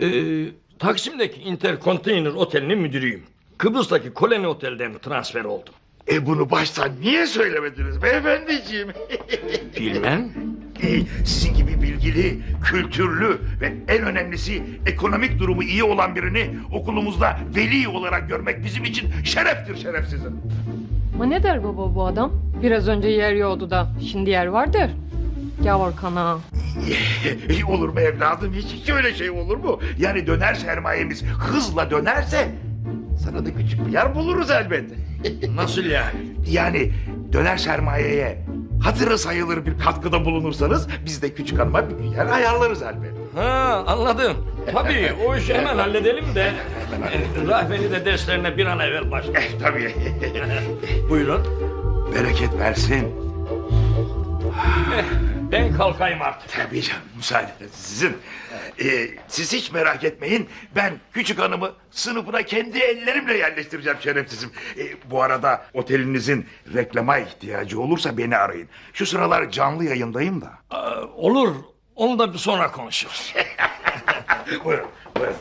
Ee, Taksim'deki Intercontainer Oteli'nin müdürüyüm. Kıbrıs'taki Koloni Otel'den transfer oldum. E bunu baştan niye söylemediniz beyefendiciğim? Bilmem. E, Sizin gibi bilgili, kültürlü ve en önemlisi ekonomik durumu iyi olan birini okulumuzda veli olarak görmek bizim için şereftir şerefsizim. Ama ne der baba bu adam? Biraz önce yer yoktu da şimdi yer vardır. Yavur kana. E, olur mu evladım hiç, hiç öyle şey olur mu? Yani döner sermayemiz hızla dönerse sana da küçük bir yer buluruz elbet. Nasıl yani? Yani döner sermayeye hatırı sayılır bir katkıda bulunursanız biz de küçük hanıma bir yer ayarlarız elbet. Ha anladım. Tabii o işi hemen halledelim de. Rahmeli de derslerine bir an evvel başla. Eh tabii. Buyurun. Bereket versin. Ben kalkayım artık. Tabii canım müsaade sizin. Ee, siz hiç merak etmeyin. Ben küçük hanımı sınıfına kendi ellerimle yerleştireceğim şerefsizim. Ee, bu arada otelinizin reklama ihtiyacı olursa beni arayın. Şu sıralar canlı yayındayım da. Aa, olur. Onu da bir sonra konuşuruz. buyurun, buyurun.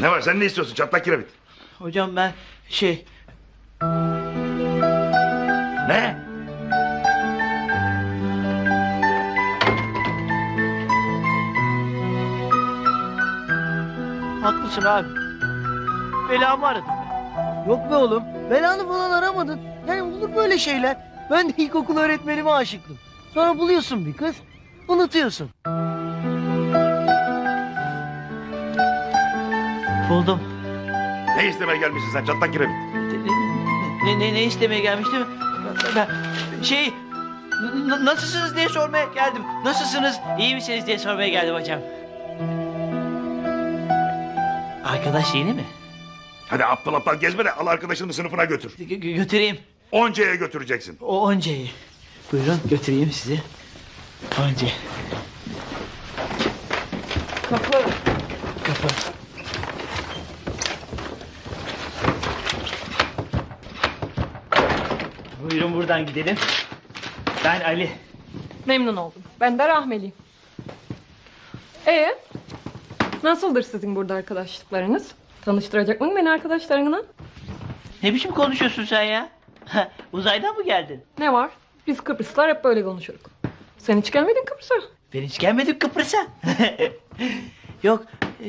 Ne var sen ne istiyorsun çatlak kiremit? Hocam ben şey Ne? haklısın abi. Belamı aradım ben. Yok be oğlum. Belanı falan aramadın. Yani olur böyle şeyler. Ben de ilkokul öğretmenime aşıktım. Sonra buluyorsun bir kız. Unutuyorsun. Buldum. Ne istemeye gelmişsin sen çatlak kiremit? Ne, ne, ne istemeye gelmiştim? Ben, şey nasılsınız diye sormaya geldim. Nasılsınız? İyi misiniz diye sormaya geldim hocam. Arkadaş yeni mi? Hadi aptal aptal gezme de al arkadaşını sınıfına götür. Gö- gö- götüreyim. Onca'ya götüreceksin. O Onca'yı. Buyurun götüreyim sizi. Onca. Kapı. Kapı. Buyurun buradan gidelim. Ben Ali. Memnun oldum. Ben de rahmeliyim. Ee, nasıldır sizin burada arkadaşlıklarınız? Tanıştıracak mısın beni arkadaşlarına? Ne biçim konuşuyorsun sen ya? Uzaydan mı geldin? Ne var? Biz Kıbrıslılar hep böyle konuşuruz. Sen hiç gelmedin Kıbrıs'a. Ben hiç gelmedim Kıbrıs'a. Yok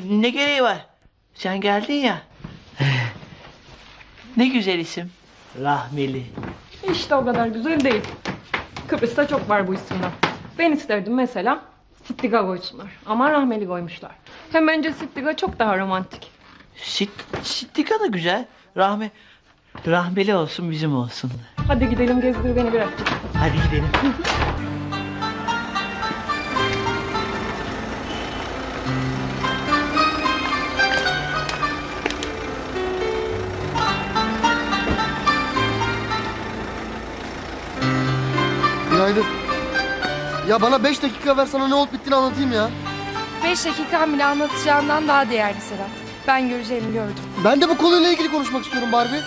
ne gereği var? Sen geldin ya. ne güzel isim. Rahmeli. İşte o kadar güzel değil. Kıbrıs'ta çok var bu isimler. Ben isterdim mesela Sittiga koysunlar. Ama rahmeli koymuşlar. Hem bence Sittiga çok daha romantik. Sit, Sittika da güzel. Rahme, rahmeli olsun bizim olsun. Hadi gidelim gezdir beni birazcık. Hadi gidelim. Ya bana beş dakika ver sana ne olup bittiğini anlatayım ya. Beş dakika bile anlatacağından daha değerli Sedat. Ben göreceğimi gördüm. Ben de bu konuyla ilgili konuşmak istiyorum Barbie.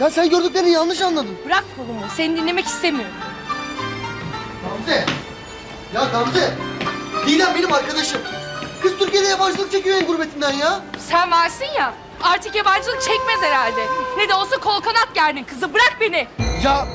Ya sen gördüklerini yanlış anladın. Bırak kolumu. Seni dinlemek istemiyorum. Gamze. Ya Gamze. Didem benim arkadaşım. Kız Türkiye'de yabancılık çekiyor en gurbetinden ya. Sen varsın ya. Artık yabancılık çekmez herhalde. Ne de olsa kol kanat gerdin kızı. Bırak beni. Ya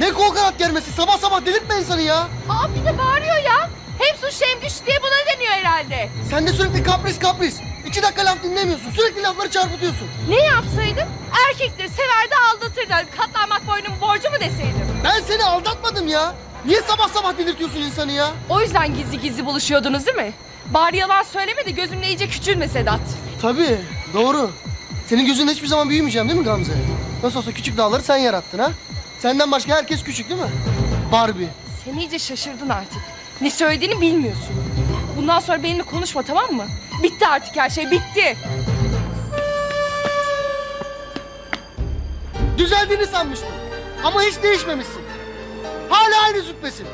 ne kol kanat germesi sabah sabah delirtme insanı ya. Aa bir de bağırıyor ya. Hem suç hem güç diye buna deniyor herhalde. Sen de sürekli kapris kapris. İki dakika laf dinlemiyorsun. Sürekli lafları çarpıtıyorsun. Ne yapsaydım? Erkekleri sever de aldatırdı. Katlanmak boynum borcu mu deseydim? Ben seni aldatmadım ya. Niye sabah sabah delirtiyorsun insanı ya? O yüzden gizli gizli buluşuyordunuz değil mi? Bari yalan söyleme de gözümle iyice küçülme Sedat. Tabii doğru. Senin gözünde hiçbir zaman büyümeyeceğim değil mi Gamze? Nasıl olsa küçük dağları sen yarattın ha? Senden başka herkes küçük değil mi? Barbie. Sen iyice şaşırdın artık. Ne söylediğini bilmiyorsun. Bundan sonra benimle konuşma tamam mı? Bitti artık her şey bitti. Düzeldiğini sanmıştım. Ama hiç değişmemişsin. Hala aynı züppesin.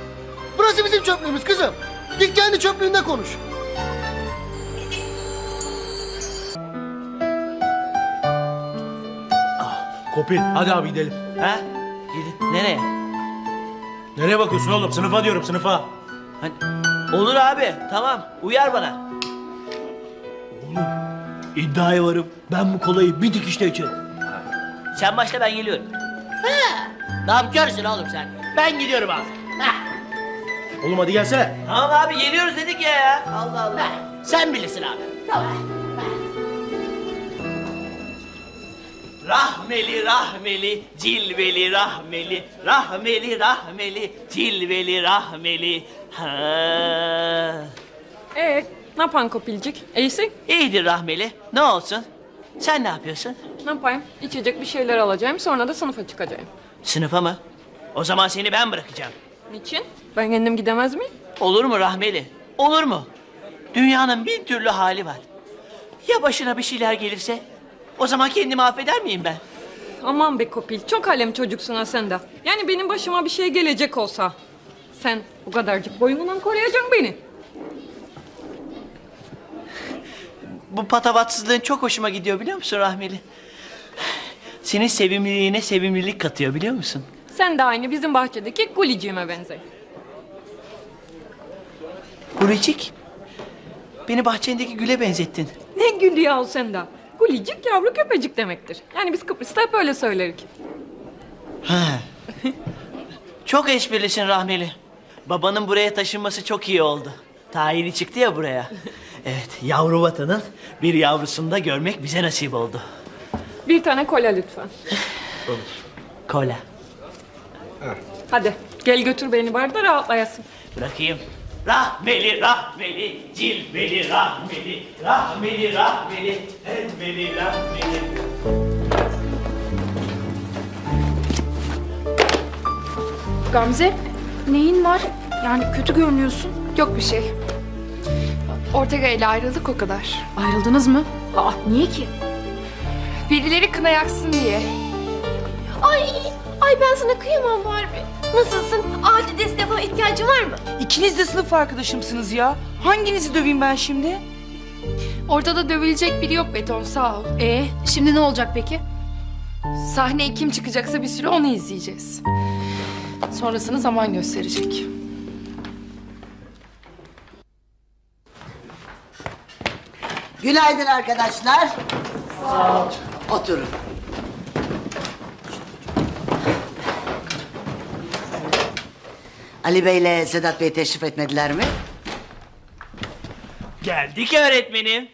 Burası bizim çöplüğümüz kızım. Git kendi çöplüğünde konuş. Kopil hadi abi gidelim. Ha? Gidin. Nereye? Nereye bakıyorsun oğlum? Sınıfa diyorum sınıfa. Hani, olur abi tamam uyar bana. İddiaya varım. Ben bu kolayı bir dikişte içerim. Sen başla ben geliyorum. Namkörsün oğlum sen. Ben gidiyorum abi. Oğlum hadi gelsene. Tamam abi geliyoruz dedik ya. Allah Allah. Sen bilirsin abi. Rahmeli rahmeli cilveli rahmeli rahmeli rahmeli cilveli rahmeli ha. Ee, ne yapan Kopilcik? İyisin? İyidir rahmeli ne olsun sen ne yapıyorsun Ne yapayım? İçecek bir şeyler alacağım sonra da sınıfa çıkacağım. sınıfa mı o zaman seni ben bırakacağım Niçin? Ben kendim gidemez miyim? olur mu rahmeli olur mu dünyanın bin türlü hali var ya başına bir şeyler gelirse o zaman kendimi affeder miyim ben Aman be Kopil, çok alem çocuksun ha sen de. Yani benim başıma bir şey gelecek olsa... Sen bu kadarcık boyundan koruyacaksın beni. Bu patavatsızlığın çok hoşuma gidiyor biliyor musun Rahmeli? Senin sevimliliğine sevimlilik katıyor biliyor musun? Sen de aynı bizim bahçedeki Guliciğime benzer. Gulicik. Beni bahçendeki güle benzettin. Ne gülü yahu sen de. Gulicik yavru köpecik demektir. Yani biz Kıbrıs'ta hep öyle söylerik. Ha. çok esprilisin Rahmeli. Babanın buraya taşınması çok iyi oldu. Tayini çıktı ya buraya. Evet, yavru vatanın bir yavrusunu da görmek bize nasip oldu. Bir tane kola lütfen. Kola. Hadi gel götür beni bari da rahatlayasın. Bırakayım. Rahmeli, rahmeli, cilveli, rahmeli, rahmeli, rahmeli, elveli, rahmeli. Gamze neyin var? Yani kötü görünüyorsun. Yok bir şey. Ortega ile ayrıldık o kadar. Ayrıldınız mı? Aa, niye ki? Birileri kına yaksın diye. Ay, ay ben sana kıyamam Barbie. Nasılsın? Acil desteğe falan ihtiyacın var mı? İkiniz de sınıf arkadaşımsınız ya. Hanginizi döveyim ben şimdi? Ortada dövülecek biri yok Beton sağ ol. Ee, şimdi ne olacak peki? Sahneye kim çıkacaksa bir süre onu izleyeceğiz. Sonrasını zaman gösterecek. Günaydın arkadaşlar. Sağ ol. Oturun. Ali Bey ile Sedat Bey teşrif etmediler mi? Geldik öğretmenim.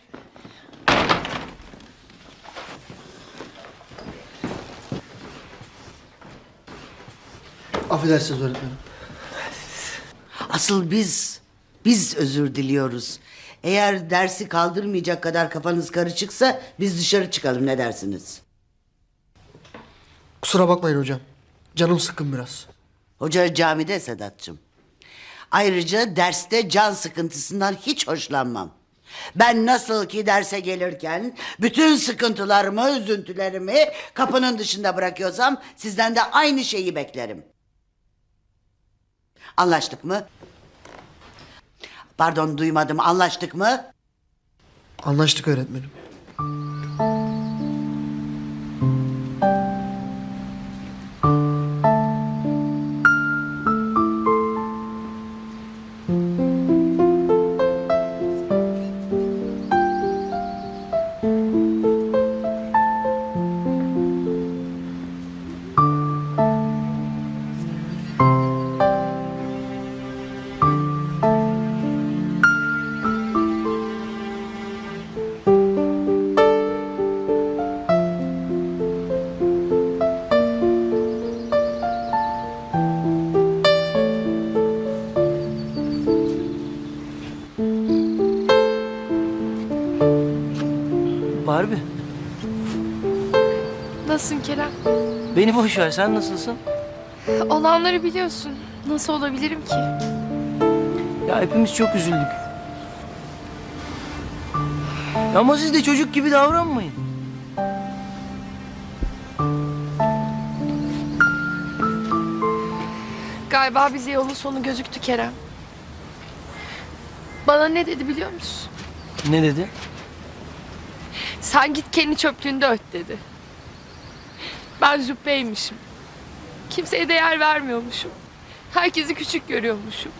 Affedersiniz öğretmenim. Asıl biz, biz özür diliyoruz. Eğer dersi kaldırmayacak kadar kafanız karışıksa biz dışarı çıkalım ne dersiniz? Kusura bakmayın hocam. Canım sıkkın biraz. Hoca camide Sedat'cığım. Ayrıca derste can sıkıntısından hiç hoşlanmam. Ben nasıl ki derse gelirken bütün sıkıntılarımı, üzüntülerimi kapının dışında bırakıyorsam sizden de aynı şeyi beklerim. Anlaştık mı? Pardon duymadım. Anlaştık mı? Anlaştık öğretmenim. Barbie, Nasılsın Kerem? beni boş ver. Sen nasılsın? Olanları biliyorsun. Nasıl olabilirim ki? Ya hepimiz çok üzüldük. Ama siz de çocuk gibi davranmayın. Galiba bize yolun sonu gözüktü Kerem. Bana ne dedi biliyor musun? Ne dedi? Sen git kendi çöplüğünde öt dedi. Ben züppeymişim. Kimseye değer vermiyormuşum. Herkesi küçük görüyormuşum.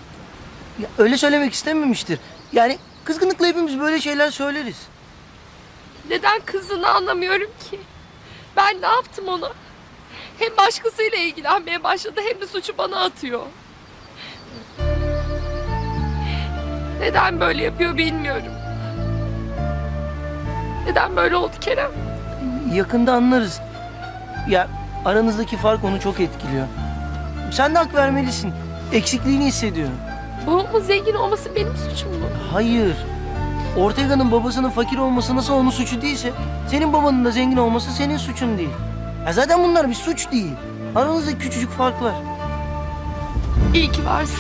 Ya öyle söylemek istememiştir. Yani kızgınlıkla hepimiz böyle şeyler söyleriz. Neden kızdığını anlamıyorum ki. Ben ne yaptım ona? Hem başkasıyla ilgilenmeye başladı hem de suçu bana atıyor. Neden böyle yapıyor bilmiyorum. Neden böyle oldu Kerem? Yakında anlarız. Ya aranızdaki fark onu çok etkiliyor. Sen de hak vermelisin. Eksikliğini hissediyorum. Babamın zengin olması benim suçum mu? Hayır. Ortega'nın babasının fakir olması nasıl onun suçu değilse... ...senin babanın da zengin olması senin suçun değil. Ya zaten bunlar bir suç değil. Aranızda küçücük farklar. İyi ki varsın.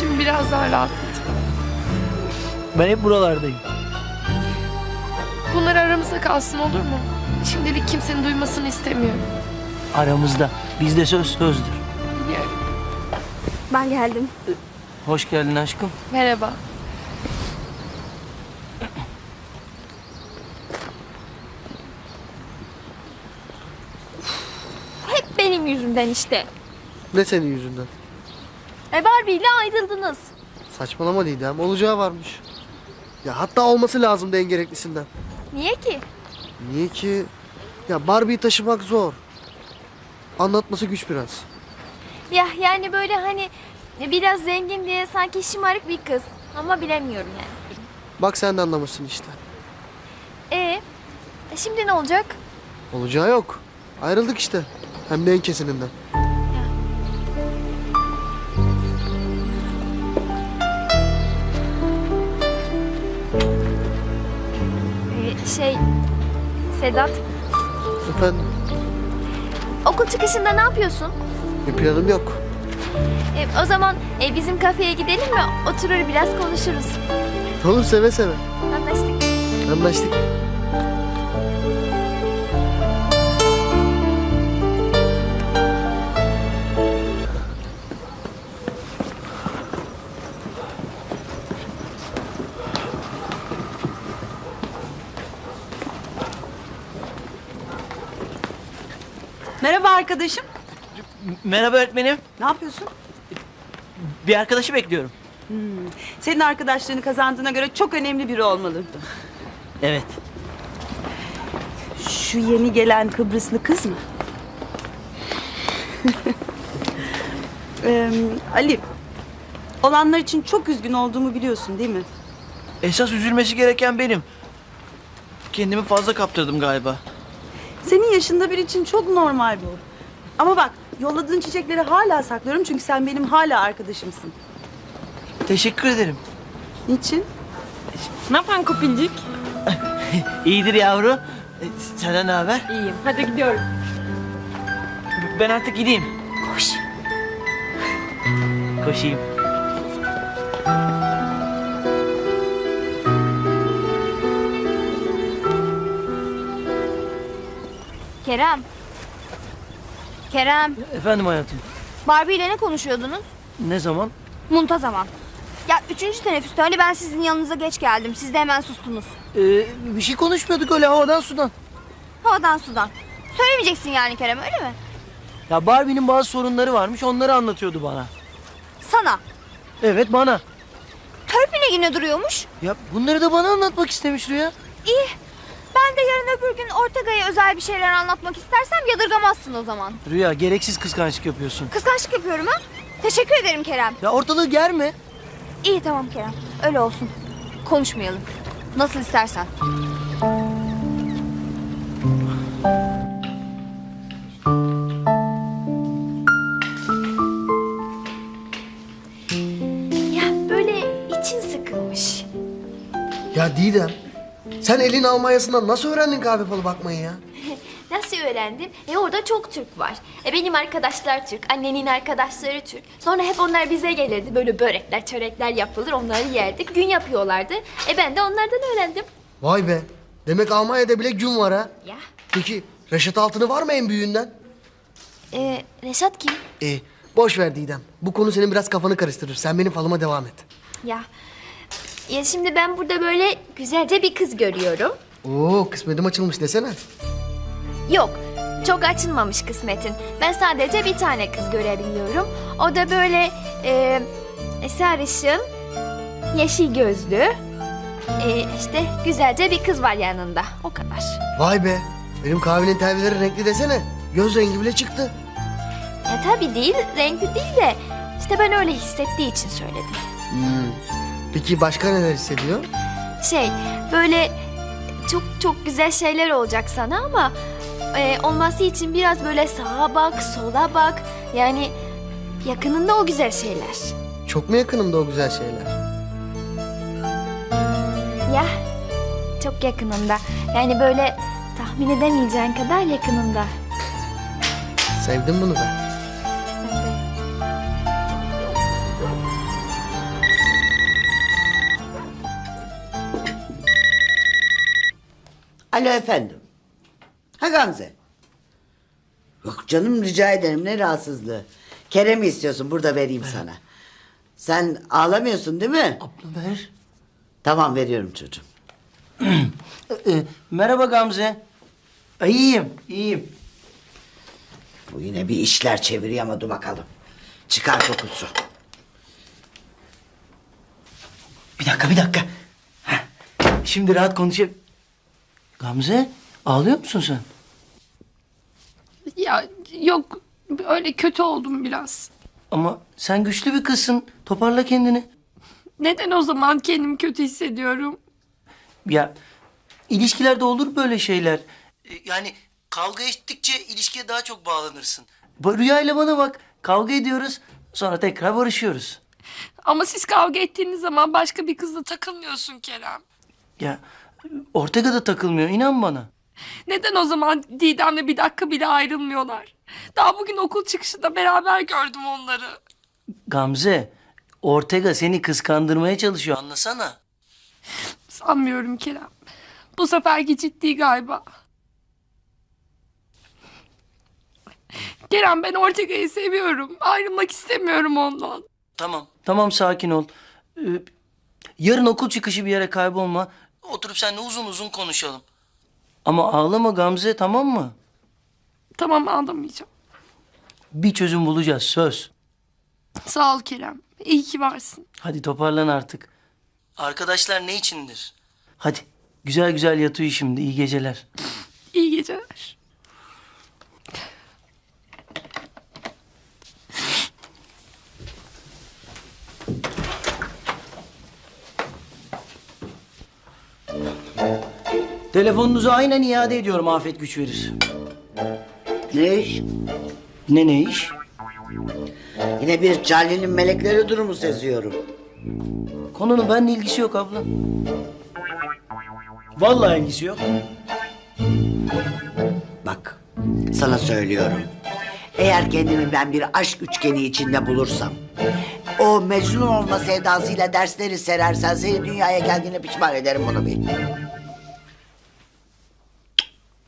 Şimdi biraz daha rahatladım. Ben hep buralardayım. Bunlar aramızda kalsın olur mu? Şimdilik kimsenin duymasını istemiyorum. Aramızda. Bizde söz sözdür. Biliyorum. Ben geldim. Hoş geldin aşkım. Merhaba. Hep benim yüzümden işte. Ne senin yüzünden? E Barbie ile ayrıldınız. Saçmalama Didem. Olacağı varmış. Ya hatta olması lazımdı en gereklisinden. Niye ki? Niye ki? Ya Barbie'yi taşımak zor. Anlatması güç biraz. Ya yani böyle hani biraz zengin diye sanki şımarık bir kız. Ama bilemiyorum yani. Bak sen de anlamışsın işte. E, e şimdi ne olacak? Olacağı yok. Ayrıldık işte. Hem de en kesininden. Şey Sedat Efendim okul çıkışında ne yapıyorsun? bir planım yok. E, o zaman e, bizim kafeye gidelim mi? Oturur biraz konuşuruz. Olur seve seve. Anlaştık. Anlaştık. Arkadaşım. Merhaba öğretmenim. Ne yapıyorsun? Bir arkadaşı bekliyorum. Senin arkadaşlığını kazandığına göre çok önemli biri olmalı. Evet. Şu yeni gelen Kıbrıslı kız mı? Ee, Ali, olanlar için çok üzgün olduğumu biliyorsun değil mi? Esas üzülmesi gereken benim. Kendimi fazla kaptırdım galiba. Senin yaşında biri için çok normal bu. Ama bak, yolladığın çiçekleri hala saklıyorum çünkü sen benim hala arkadaşımsın. Teşekkür ederim. Niçin? Ne yapan kopilcik? İyidir yavru. E, Senden ne haber? İyiyim. Hadi gidiyorum. Ben artık gideyim. Koş. Koşayım. Kerem. Kerem. Efendim hayatım. Barbie ile ne konuşuyordunuz? Ne zaman? Muntazaman. Ya üçüncü teneffüste hani ben sizin yanınıza geç geldim. Siz de hemen sustunuz. Ee, bir şey konuşmuyorduk öyle havadan sudan. Havadan sudan. Söylemeyeceksin yani Kerem öyle mi? Ya Barbie'nin bazı sorunları varmış onları anlatıyordu bana. Sana. Evet bana. Törpüne yine duruyormuş. Ya bunları da bana anlatmak istemiş Rüya. İyi. Ben de yarın öbür gün Ortega'ya özel bir şeyler anlatmak istersem yadırgamazsın o zaman. Rüya gereksiz kıskançlık yapıyorsun. Kıskançlık yapıyorum ha? Teşekkür ederim Kerem. Ya ortalığı germe. İyi tamam Kerem. Öyle olsun. Konuşmayalım. Nasıl istersen. Ya böyle için sıkılmış. Ya Didem sen elin Almanya'sından nasıl öğrendin kahve falı bakmayı ya? Nasıl öğrendim? E orada çok Türk var. E benim arkadaşlar Türk, annenin arkadaşları Türk. Sonra hep onlar bize gelirdi. Böyle börekler, çörekler yapılır, onları yerdik. Gün yapıyorlardı. E ben de onlardan öğrendim. Vay be. Demek Almanya'da bile gün var ha. Ya. Peki Reşat Altın'ı var mı en büyüğünden? E, Reşat kim? E, boş ver Didem. Bu konu senin biraz kafanı karıştırır. Sen benim falıma devam et. Ya. Ya şimdi ben burada böyle güzelce bir kız görüyorum. Oo kısmetim açılmış desene. Yok. çok açılmamış kısmetin. Ben sadece bir tane kız görebiliyorum. O da böyle e, sarışın, yeşil gözlü, e, işte güzelce bir kız var yanında. O kadar. Vay be. Benim kahvenin telveleri renkli desene. Göz rengi bile çıktı. Ya tabii değil, renkli değil de işte ben öyle hissettiği için söyledim. Hmm. Peki başka neler hissediyor? Şey, böyle çok çok güzel şeyler olacak sana ama e, olması için biraz böyle sağa bak, sola bak. Yani yakınında o güzel şeyler. Çok mu yakınımda o güzel şeyler? Ya, çok yakınında. Yani böyle tahmin edemeyeceğin kadar yakınında. Sevdim bunu ben. Alo efendim. Ha Gamze. Yok canım rica ederim ne rahatsızlığı. Kerem'i istiyorsun burada vereyim sana. Sen ağlamıyorsun değil mi? Abla ver. Tamam veriyorum çocuğum. Ee, merhaba Gamze. Ay, İyiyim, iyiyim. Bu yine bir işler çeviriyor ama dur bakalım. Çıkar kokusu. Bir dakika, bir dakika. Heh, Şimdi rahat konuşayım. Gamze, ağlıyor musun sen? Ya yok öyle kötü oldum biraz. Ama sen güçlü bir kızsın. Toparla kendini. Neden o zaman kendimi kötü hissediyorum? Ya ilişkilerde olur böyle şeyler. Ee, Yani kavga ettikçe ilişkiye daha çok bağlanırsın. Bu Rüya ile bana bak. Kavga ediyoruz. Sonra tekrar barışıyoruz. Ama siz kavga ettiğiniz zaman başka bir kızla takılmıyorsun Kerem. Ya Ortega da takılmıyor. inan bana. Neden o zaman Didem'le bir dakika bile ayrılmıyorlar? Daha bugün okul çıkışında beraber gördüm onları. Gamze, Ortega seni kıskandırmaya çalışıyor anlasana. Sanmıyorum Kerem. Bu seferki ciddi galiba. Kerem ben Ortega'yı seviyorum. Ayrılmak istemiyorum ondan. Tamam. Tamam sakin ol. Ee, yarın okul çıkışı bir yere kaybolma. Oturup seninle uzun uzun konuşalım. Ama ağlama Gamze tamam mı? Tamam ağlamayacağım. Bir çözüm bulacağız söz. Sağ ol Kerem. İyi ki varsın. Hadi toparlan artık. Arkadaşlar ne içindir? Hadi güzel güzel yat uyu şimdi iyi geceler. İyi geceler. Telefonunuzu aynen iade ediyorum afet güç verir. Ne iş? Ne ne iş? Yine bir Charlie'nin melekleri durumu seziyorum. Konunun benimle ilgisi yok abla. Vallahi ilgisi yok. Bak sana söylüyorum. Eğer kendimi ben bir aşk üçgeni içinde bulursam... ...o Mecnun olma sevdasıyla dersleri serersen... ...seni dünyaya geldiğine pişman ederim bunu bil.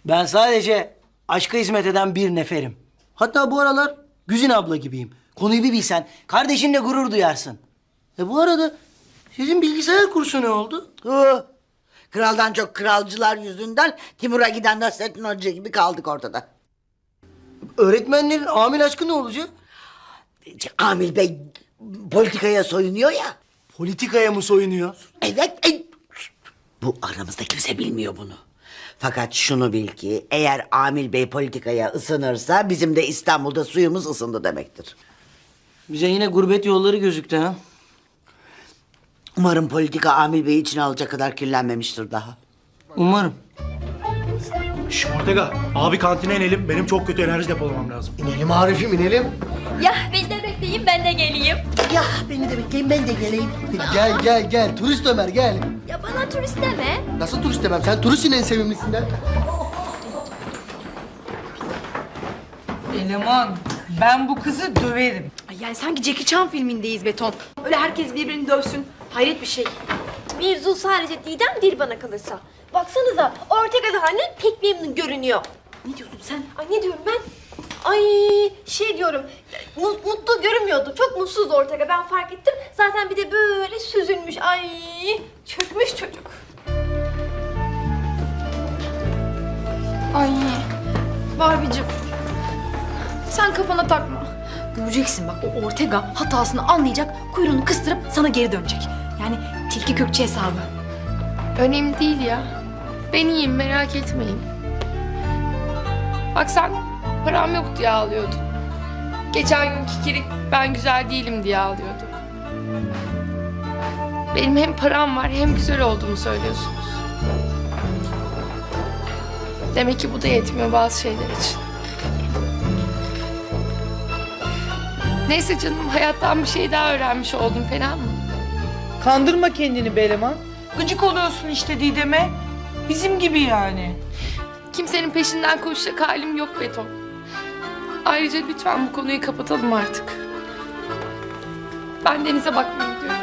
Ben sadece aşka hizmet eden bir neferim. Hatta bu aralar Güzin abla gibiyim. Konuyu bir bilsen kardeşinle gurur duyarsın. E bu arada sizin bilgisayar kursu ne oldu? Hı. Kraldan çok kralcılar yüzünden... ...Timur'a giden Nasrettin Hoca gibi kaldık ortada. Öğretmenlerin amil aşkı ne olacak? Amil Bey politikaya soyunuyor ya. Politikaya mı soyunuyor? Evet. e, Bu aramızda kimse bilmiyor bunu. Fakat şunu bil ki eğer Amil Bey politikaya ısınırsa bizim de İstanbul'da suyumuz ısındı demektir. Bize yine gurbet yolları gözüktü ha. Umarım politika Amil Bey'i içine alacak kadar kirlenmemiştir daha. Umarım. Ortega, abi kantine inelim. Benim çok kötü enerji depolamam lazım. İnelim Arif'im inelim. Ya beni de bekleyin ben de geleyim. Ya beni de bekleyin ben de geleyim. Gel gel gel turist Ömer gel. Ya bana turist deme. Nasıl turist demem sen turistin en sevimlisinden. Eleman, ben bu kızı döverim. Yani sanki Jackie Chan filmindeyiz beton. Öyle herkes birbirini dövsün. Hayret bir şey. Mevzu sadece Didem değil bana kalırsa. Baksanıza Ortega'da annem pek memnun görünüyor. Ne diyorsun sen? Ay ne diyorum ben? Ay şey diyorum mu- mutlu görünmüyordu. Çok mutsuz Ortega ben fark ettim. Zaten bir de böyle süzülmüş. Ay çökmüş çocuk. Ay Barbie'cim. Sen kafana takma. Göreceksin bak o Ortega hatasını anlayacak, kuyruğunu kıstırıp sana geri dönecek. Yani tilki kökçe hesabı. Önemli değil ya. Ben iyiyim merak etmeyin. Bak sen param yok diye ağlıyordun. Geçen gün Kikirik ben güzel değilim diye ağlıyordu. Benim hem param var hem güzel olduğumu söylüyorsunuz. Demek ki bu da yetmiyor bazı şeyler için. Neyse canım hayattan bir şey daha öğrenmiş oldum fena mı? Kandırma kendini Beleman. Gıcık oluyorsun işte Didem'e. Bizim gibi yani. Kimsenin peşinden koşacak halim yok Beton. Ayrıca lütfen bu konuyu kapatalım artık. Ben denize bakmaya gidiyorum.